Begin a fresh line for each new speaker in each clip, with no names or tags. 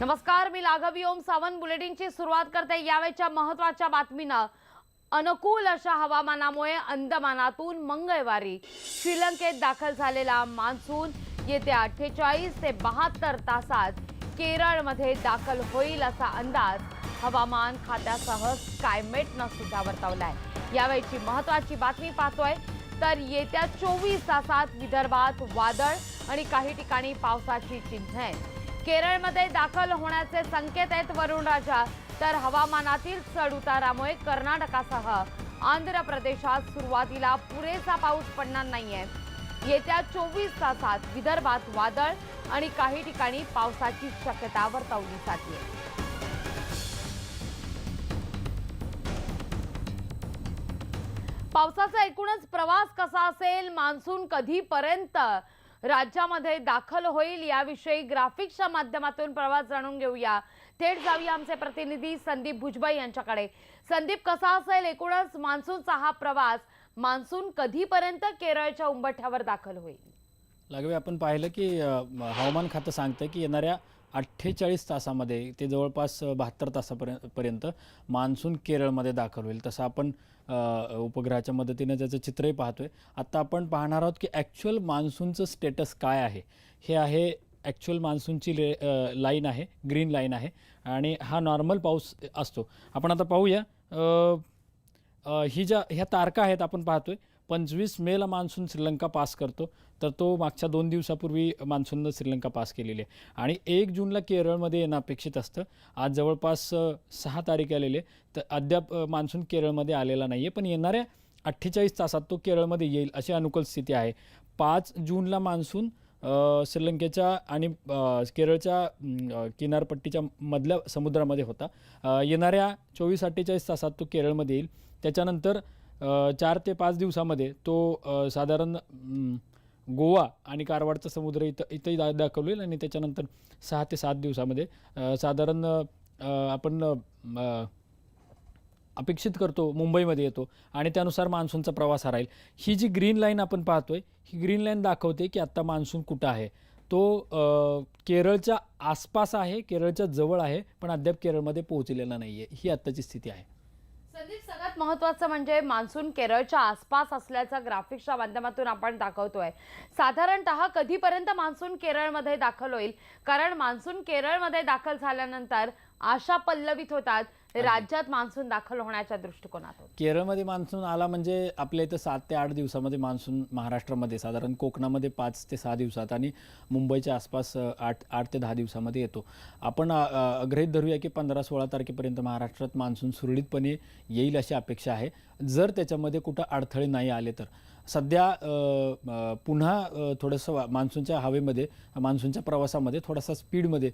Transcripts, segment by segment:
नमस्कार मी लाघवी ओम सावंत बुलेटिनची सुरुवात करते यावेळच्या महत्त्वाच्या बातमीनं. अनुकूल अशा हवामानामुळे अंदमानातून मंगळवारी श्रीलंकेत दाखल झालेला मान्सून येत्या अठ्ठेचाळीस ते बहात्तर तासात केरळमध्ये दाखल होईल असा अंदाज हवामान खात्यासह स्कायमेटनं सुद्धा वर्तवलाय. यावेळची महत्वाची बातमी पाहतोय. तर येत्या चोवीस तासात विदर्भात वादळ आणि काही ठिकाणी पावसाची चिन्ह आहेत. केरळमध्ये दाखल होण्याचे संकेत आहेत वरुणराजा तर हवामानातील चढउतारामुळे कर्नाटकासह आंध्र प्रदेशात सुरुवातीला पुरेसा पाऊस पडणार नाहीये. येत्या चोवीस तासात विदर्भात वादळ आणि काही ठिकाणी पावसाची शक्यता वर्तवली जाते पावसाचा एकूणच प्रवास कसा असेल? मान्सून कधीपर्यंत राज्यामध्ये दाखल होईल याविषयी ग्राफिक्सच्या माध्यमातून प्रवास जाणून घेऊया. थेट जाऊया आमचे प्रतिनिधी संदीप भुजबळ यांच्याकडे. संदीप कसा असेल एकूणच मान्सूनचा हा प्रवास? मान्सून कधीपर्यंत केरळच्या उंबठ्यावर दाखल होईल?
लागवे आपण पाहिलं की हवामान खातं सांगतं की येणाऱ्या अठ्ठेचाळीस तासामध्ये ते जवळपास बहात्तर तासापर्यंत पर्यंत मान्सून केरळमध्ये दाखल होईल. तसं आपण उपग्रहाच्या मदतीने त्याचं चित्रही पाहतोय आत्ता आपण पाहणार आहोत की ॲक्च्युअल मान्सूनचं स्टेटस काय आहे. हे आहे ॲक्च्युअल मान्सूनची ले लाईन आहे ग्रीन लाईन आहे आणि हा नॉर्मल पाऊस असतो. आपण आता पाहूया ही ज्या ह्या तारका आहेत आपण पाहतोय पंचवीस मेला मान्सून श्रीलंका पास करतो. तर तो मागच्या दोन दिवसापूर्वी मान्सूननं श्रीलंका पास केलेली आहे. आणि एक जूनला केरळमध्ये येणं अपेक्षित असतं. आज जवळपास सहा तारीख आलेले तर अद्याप मान्सून केरळमध्ये आलेला नाही आहे पण येणाऱ्या अठ्ठेचाळीस तासात तो केरळमध्ये येईल अशी अनुकूल स्थिती आहे. पाच जूनला मान्सून श्रीलंकेच्या आणि केरळच्या किनारपट्टीच्या मधल्या समुद्रामध्ये होता. येणाऱ्या चोवीस अठ्ठेचाळीस तासात तो केरळमध्ये येईल. त्याच्यानंतर चार ते पाच दिवसामध्ये तो साधारण गोवा आणि कारवारचा समुद्र इथं इथंही दा दाखवलं येईल आणि त्याच्यानंतर सहा ते सात दिवसामध्ये साधारण आपण अपेक्षित करतो मुंबईमध्ये येतो आणि त्यानुसार मान्सूनचा प्रवास हा राहील. ही जी ग्रीन लाईन आपण पाहतोय ही ग्रीन लाईन दाखवते की आत्ता मान्सून कुठं आहे. तो केरळच्या आसपास आहे केरळच्या जवळ आहे पण अद्याप केरळमध्ये पोहोचलेला नाही आहे ही आत्ताची स्थिती आहे.
संदीप सगळ्यात महत्वाचं म्हणजे मान्सून केरळच्या आसपास असल्याचा ग्राफिक्सच्या माध्यमातून आपण दाखवतोय. साधारणतः कधीपर्यंत मान्सून केरळमध्ये दाखल होईल? कारण मान्सून केरळमध्ये दाखल झाल्यानंतर आशा पल्लवित होतात. राज्यात मान्सून दाखल होण्याच्या दृष्टिकोनातून.
केरळमध्ये मान्सून आला म्हणजे आपल्या इथं सात ते आठ दिवसामध्ये मान्सून महाराष्ट्रामध्ये साधारण कोकणामध्ये पाच ते सहा दिवसात आणि मुंबईच्या आसपास आठ आठ ते दहा दिवसामध्ये येतो. आपण अ, अ, गृहीत धरूया की पंधरा सोळा तारखेपर्यंत महाराष्ट्रात मान्सून सुरळीतपणे येईल अशी अपेक्षा आहे. जर त्याच्यामध्ये कुठं अडथळे नाही आले तर. सध्या पुन्हा थोडंसं मान्सूनच्या हवेमध्ये मान्सूनच्या प्रवासामध्ये थोडासा स्पीडमध्ये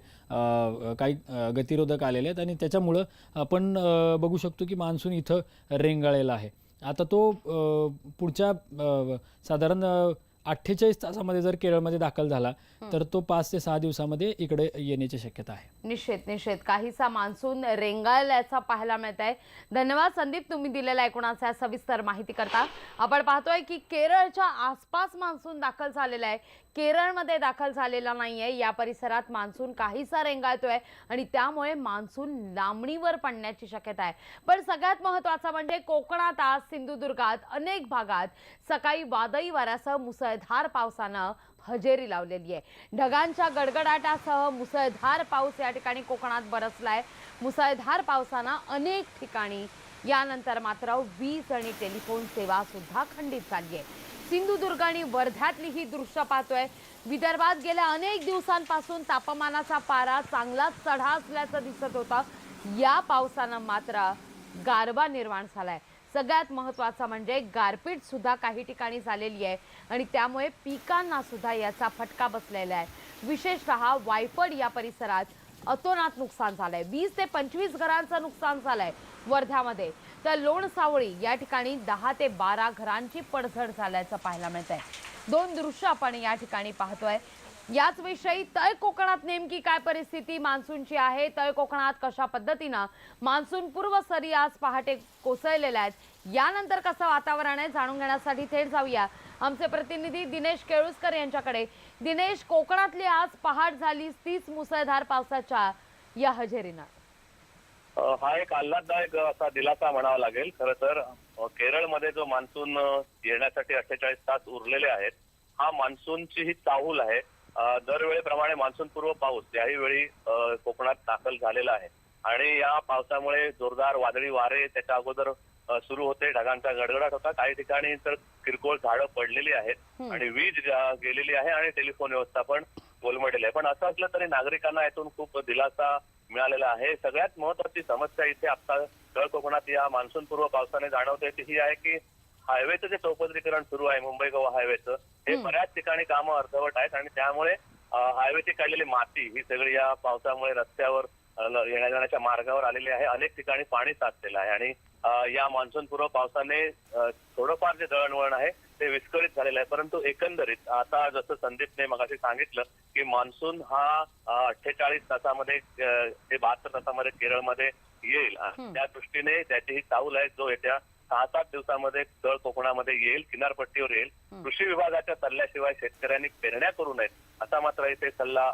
काही गतिरोधक आलेले आहेत आणि त्याच्यामुळं आपण बघू शकतो की मान्सून इथं रेंगाळलेला आहे. आता तो पुढच्या साधारण अठ्ठेचाळीस तासामध्ये जर केरळमध्ये दाखल झाला तर तो पाच ते सहा दिवसामध्ये इकडे येण्याची शक्यता आहे.
निश्चित निश्चित. काहीसा मान्सून रेंगाळल्याचा पाहायला मिळत आहे धन्यवाद संदीप तुम्ही दिलेल्या एकूणाचा सविस्तर माहिती करता. आपण पाहतोय की केरळच्या आसपास मान्सून दाखल झालेला आहे. केरळमध्ये दाखल झालेला नाहीये. या परिसरात मान्सून काहीसा रेंगाळतोय आणि त्यामुळे मान्सून लांबणीवर पडण्याची शक्यता आहे. पण सगळ्यात महत्वाचं म्हणजे कोकणात आज सिंधुदुर्गात अनेक भागात सकाळी वादळी वाऱ्यासह मुसळधार पावसानं हजेरी लावलेली आहे. ढगांच्या गडगडाटासह मुसळधार पाऊस या ठिकाणी कोकणात बरसलाय. मुसळधार पावसानं अनेक ठिकाणी यानंतर मात्र वीज आणि टेलिफोन सेवा सुद्धा खंडित झाली आहे. सिंधुदुर्ग आणि वर्ध्यातली ही दृश्य पाहतोय. विदर्भात गेल्या अनेक दिवसांपासून तापमानाचा पारा चांगलाच चढा असल्याचं दिसत होता. या पावसानं मात्र गारवा निर्माण झालाय. सगळ्यात महत्वाचं म्हणजे गारपीट सुद्धा काही ठिकाणी झालेली आहे आणि त्यामुळे पिकांना सुद्धा याचा फटका बसलेला आहे. विशेषतः वायफड या परिसरात अतोनात नुकसान झालंय. वीस ते पंचवीस घरांचं नुकसान झालंय वर्ध्यामध्ये. तर लोणसावळी. या ठिकाणी दहा ते बारा घरांची पडझड झाल्याचं पाहायला मिळत आहे दोन दृश्य आपण या ठिकाणी पाहतोय. याच विषयी तळ कोकणात नेमकी काय परिस्थिती मान्सूनची आहे? तळ कोकणात कशा पद्धतीनं मान्सून पूर्व सरी आज पहाटे कोसळलेल्या आहेत? यानंतर कसं वातावरण आहे जाणून घेण्यासाठी थेट जाऊया. आमचे प्रतिनिधी दिनेश केळुसकर यांच्याकडे. दिनेश कोकणातली आज पहाट झाली तीच मुसळधार पावसाच्या या हजेरीनं.
हा एक आल्हाददायक असा दिलासा म्हणावा लागेल. खरं तर केरळमध्ये जो मान्सून येण्यासाठी अठ्ठेचाळीस तास उरलेले आहेत हा मान्सूनची ही चाहूल आहे. दरवेळेप्रमाणे मान्सून पूर्व पाऊस याही वेळी कोकणात दाखल झालेला आहे. आणि या पावसामुळे जोरदार वादळी वारे त्याच्या अगोदर सुरू होते ढगांचा गडगडाट होता. काही ठिकाणी तर किरकोळ झाडं पडलेली आहेत आणि वीज गेलेली आहे आणि टेलिफोन व्यवस्था पण कोलमडलेली आहे. पण असं असलं तरी नागरिकांना यातून खूप दिलासा मिळालेला आहे. सगळ्यात महत्वाची समस्या इथे आता तळ कोकणात या मान्सून पूर्व पावसाने जाणवते. ती ही आहे की हायवेचं जे चौपदरीकरण सुरू आहे मुंबई गोवा हायवेचं हे बऱ्याच ठिकाणी कामं अर्धवट आहेत आणि त्यामुळे हायवेची काढलेली माती ही सगळी या पावसामुळे रस्त्यावर येण्या जाण्याच्या मार्गावर आलेली आहे. अनेक ठिकाणी पाणी साचलेलं आहे आणि या मान्सून पूर्व पावसाने थोडंफार जे दळणवळण आहे ते विस्कळीत झालेलं आहे. परंतु एकंदरीत आता जसं संदीपने मगाशी सांगितलं की मान्सून हा अठ्ठेचाळीस तासामध्ये ते बहात्तर तासामध्ये केरळमध्ये येईल. त्या दृष्टीने त्याची ही चाऊल आहे जो येत्या सहा सात दिवसामध्ये तळ कोकणामध्ये येईल किनारपट्टीवर येईल. कृषी विभागाच्या सल्ल्याशिवाय शेतकऱ्यांनी पेरण्या करू नयेत. असा मात्र इथे सल्ला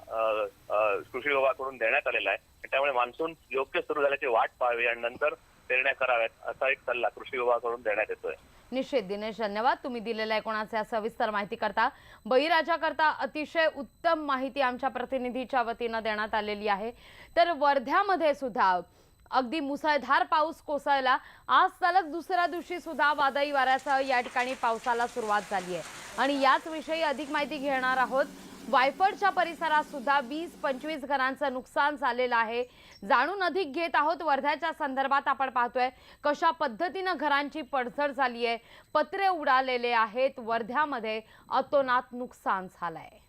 कृषी विभागाकडून देण्यात आलेला आहे. त्यामुळे मान्सून योग्य सुरू झाल्याची वाट पाहावी आणि नंतर पेरण्या कराव्यात असा एक सल्ला कृषी विभागाकडून देण्यात येतोय.
निश्चित दिनेश धन्यवाद. तुम्ही दिलेल्या एकूणाच्या सविस्तर माहिती करता. बळीराजाकरता अतिशय उत्तम माहिती आमच्या प्रतिनिधीच्या वतीनं देण्यात आलेली आहे. तर वर्ध्यामध्ये सुद्धा अगदी मुसळधार पाऊस कोसळला. आज सलग दुसऱ्या दिवशी सुद्धा वादळी वाऱ्यासह या ठिकाणी पावसाला सुरुवात झाली आहे. आणि याच विषयी अधिक माहिती घेणार आहोत. वायफळच्या परिसरात सुद्धा वीस पंचवीस घरांचं नुकसान झालेलं आहे. जाणून अधिक घेत आहोत. वर्ध्याच्या संदर्भात आपण पाहतोय कशा पद्धतीनं घरांची पडझड झाली आहे. पत्रे उडालेले आहेत. वर्ध्यामध्ये अतोनात नुकसान झालंय.